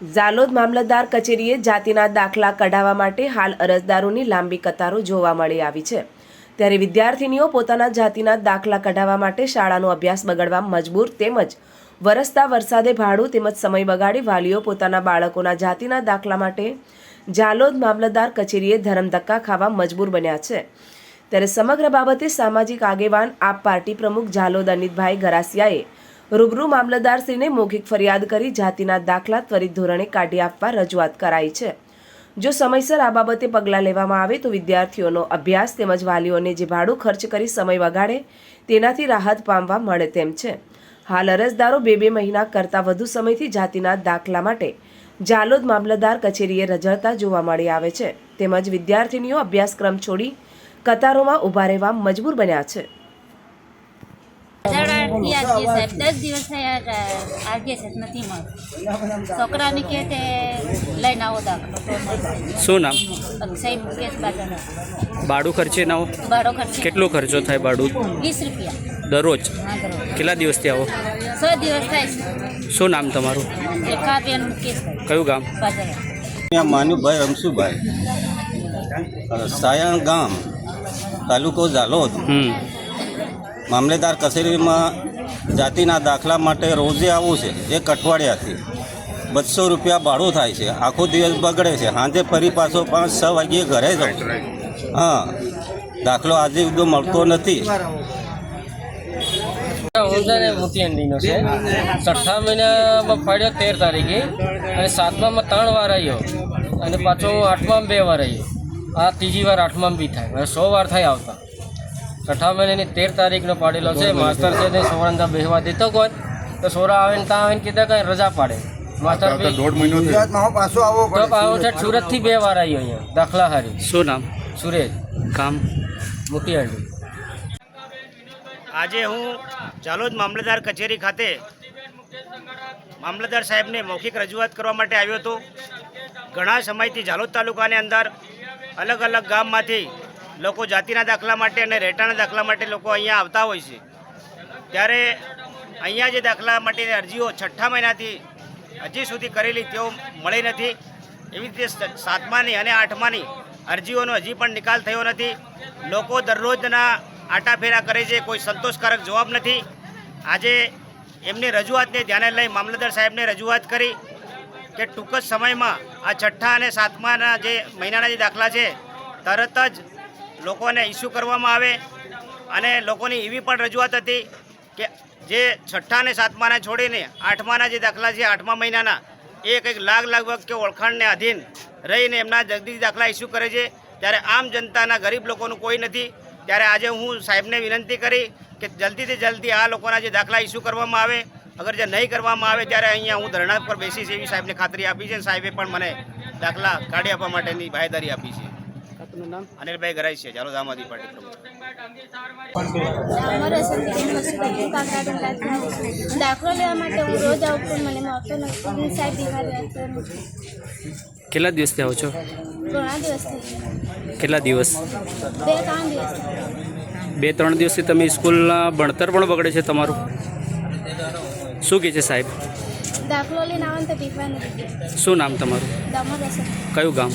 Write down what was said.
ઝાલોદ મામલતદાર કચેરીએ જાતિના દાખલા કઢાવવા માટે હાલ અરજદારોની લાંબી કતારો જોવા મળી આવી છે. ત્યારે વિદ્યાર્થીનીઓ પોતાના જાતિના દાખલા કઢાવવા માટે શાળાનો અભ્યાસ બગડવા મજબૂર તેમજ વરસતા વરસાદે ભાડું તેમજ સમય બગાડી વાલીઓ પોતાના બાળકોના જાતિના દાખલા માટે ઝાલોદ મામલતદાર કચેરીએ ધરમધક્કા ખાવા મજબૂર બન્યા છે. ત્યારે સમગ્ર બાબતે સામાજિક આગેવાન આપ પાર્ટી પ્રમુખ ઝાલોદ અનિતભાઈ ગરાસિયાએ રૂબરૂ મામલતદારશ્રીને મૌખિક ફરિયાદ કરી જાતિના દાખલા ત્વરિત ધોરણે કાઢી આપવા રજૂઆત કરાઈ છે. જો સમયસર આ બાબતે પગલાં લેવામાં આવે તો વિદ્યાર્થીઓનો અભ્યાસ તેમજ વાલીઓને જે ભાડું ખર્ચ કરી સમય વગાડે તેનાથી રાહત પામવા મળે તેમ છે. હાલ અરજદારો બે બે મહિના કરતાં વધુ સમયથી જાતિના દાખલા માટે જાલોદ મામલતદાર કચેરીએ રજળતા જોવા મળી આવે છે. તેમજ વિદ્યાર્થીનીઓ અભ્યાસક્રમ છોડી કતારોમાં ઊભા રહેવા મજબૂર બન્યા છે. ઝાડાથી આગે સાહેબ દસ દિવસ થયા આગે છે નથી મળતું. છોકરાને કે તે લઈને આવો દાખલો. શું નામ? અક્ષય મુકેશ બાજાના? ભાડું ખર્ચે ના હો ભાડો ખર્ચે. કેટલો ખર્ચો થાય ભાડું વીસ રૂપિયા. દરરોજ? કેટલા દિવસથી આવો? સો દિવસ થાય શું નામ તમારું? રેખાબેન કયું ગામ? ત્યાં માનુભાઈ રમસુભાઈ સાયણ ગામ તાલુકો ઝાલોદ. મામલેદાર કચેરીમાં જાતિના દાખલા માટે રોજે આવવું છે એક અઠવાડિયાથી બસો રૂપિયા ભાડું થાય છે આખો દિવસ બગડે છે સાંજે ફરી પાછો પાંચ છ વાગ્યે ઘરે જાઉં હા દાખલો આજે બધો મળતો નથી. ઓઝાને મોતી અંડીનો છે. છઠ્ઠા મહિનામાં ફાડ્યો તેર તારીખે અને સાતમામાં ત્રણ વાર આવ્યો અને પાછો આઠમામાં બે વાર આવ્યો આ ત્રીજી વાર આઠમામાં બી થાય સો વાર થાય આવતા. છઠ્ઠા મહિનાની તેર તારીખનો પાડેલો છે. માસ્તર છે તે સોરાંધા બેહવા દેતો કોઈ. તો સોરા આવે ને ત્યાં આવીને કીધા કાંઈ રજા પાડે. માસ્તર બી તો આવો છે. સુરતથી બે વાર આવ્યો અહીંયા. દાખલા હારી શું નામ? સુરેશ. ગામ મોટી આજે હું જાલોદ મામલતદાર કચેરી ખાતે મામલતદાર સાહેબને મૌખિક રજૂઆત કરવા માટે આવ્યો હતો. ઘણા સમયથી જાલોદ તાલુકાની અંદર અલગ અલગ ગામમાંથી લોકો જાતિના દાખલા માટે અને રહેઠાણના દાખલા માટે લોકો અહીંયા આવતા હોય છે. ત્યારે અહીંયા જે દાખલા માટેની અરજીઓ છઠ્ઠા મહિનાથી હજી સુધી કરેલી તેઓ મળી નથી. એવી રીતે સાતમાની અને આઠમાની અરજીઓનો હજી પણ નિકાલ થયો નથી. લોકો દરરોજના આટાફેરા કરે છે, કોઈ સંતોષકારક જવાબ નથી. આજે એમની રજૂઆતને ધ્યાને લઈ મામલતદાર સાહેબને રજૂઆત કરી કે ટૂંક જ સમયમાં આ છઠ્ઠા અને સાતમાના જે મહિનાના જે દાખલા છે, તરત જ લોકોને ઇસ્યુ કરવામાં આવે અને લોકોની એવી પણ રજૂઆત હતી કે જે છઠ્ઠા અને સાતમાના છોડીને આઠમાના જે દાખલા છે, આઠમા મહિનાના, એ કંઈક લાગ લગભગ કે ઓળખાણને આધીન રહીને એમના જગદીશ દાખલા ઇસ્યુ કરે છે. ત્યારે આમ જનતાના ગરીબ લોકોનું કોઈ નથી. ત્યારે આજે હું સાહેબને વિનંતી કરી કે જલ્દીથી જલ્દી આ લોકોના જે દાખલા ઇસ્યુ કરવામાં આવે. અગર જે નહીં કરવામાં આવે ત્યારે અહીંયા હું ધરણા પર બેસીશ એવી સાહેબને ખાતરી આપી છે સાહેબે પણ મને દાખલા કાઢી આપવા માટેની બાહેદારી આપી છે. અનિલભાઈ ગરાઈ છે ચાલો આમ આદમી પાર્ટી પ્રમુખ. દાખલો લેવા માટે હું રોજ આવું છું મને મળતો નથી સાહેબ બીમાર કેટલા દિવસથી આવો છો? ઘણા દિવસથી કેટલા દિવસ? બે ત્રણ દિવસ બે ત્રણ દિવસથી તમે સ્કૂલના ભણતર પણ બગડે છે તમારું? શું કહે છે સાહેબ? દાખલો લઈને આવવાનું તો શું નામ તમારું? કયું ગામ?